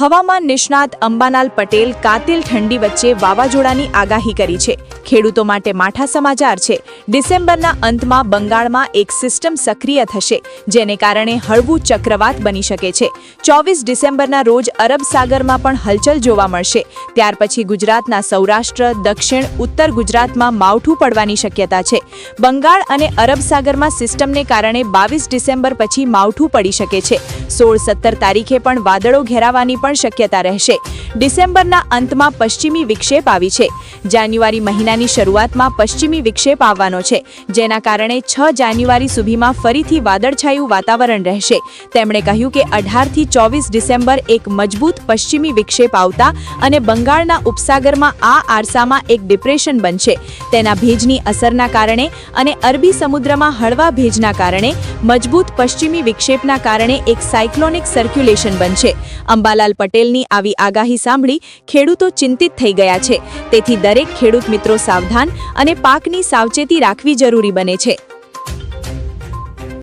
હવામાન નિષ્ણાત અંબાલાલ પટેલ કાતિલ ઠંડી વચ્ચે વાવાઝોડાની આગાહી કરી છે. ખેડૂતો માટે માઠા સમાચાર છે. ડિસેમ્બરના અંતમાં બંગાળમાં એક સિસ્ટમ સક્રિય થશે, જેને કારણે હળવું ચક્રવાત બની શકે છે. ચોવીસ ડિસેમ્બરના રોજ અરબ સાગરમાં પણ હલચલ જોવા મળશે. ત્યાર પછી ગુજરાતના સૌરાષ્ટ્ર, દક્ષિણ, ઉત્તર ગુજરાતમાં માવઠું પડવાની શક્યતા છે. બંગાળ અને અરબ સાગરમાં સિસ્ટમને કારણે બાવીસ ડિસેમ્બર પછી માવઠું પડી શકે છે. સોળ સત્તર તારીખે પણ વાદળો ઘેરાવાની પણ શક્યતા રહેશે. ડિસેમ્બરના અંતમાં પશ્ચિમી વિક્ષેપ આવી છે. જાન્યુઆરી મહિનાની શરૂઆતમાં પશ્ચિમી વિક્ષેપ આવવાનો છે. જેના કારણે છ જાન્યુઆરી સુધીમાં ફરીથી વાદળછાયું વાતાવરણ રહેશે. તેમણે કહ્યું કે અઢારથી ચોવીસ ડિસેમ્બર એક મજબૂત પશ્ચિમી વિક્ષેપ આવતા અને બંગાળના ઉપસાગરમાં આ આરસામાં એક ડિપ્રેશન બનશે. તેના ભેજની અસરના કારણે અને અરબી સમુદ્રમાં હળવા ભેજના કારણે મજબૂત પશ્ચિમી વિક્ષેપના કારણે એક સાયક્લોનિક સર્ક્યુલેશન બનશે. અંબાલાલ પટેલની આવી આગાહી સાંભળી ખેડૂતો ચિંતિત થઈ ગયા છે. તેથી દરેક ખેડૂત મિત્રો સાવધાન અને પાકની સાવચેતી રાખવી જરૂરી બને છે.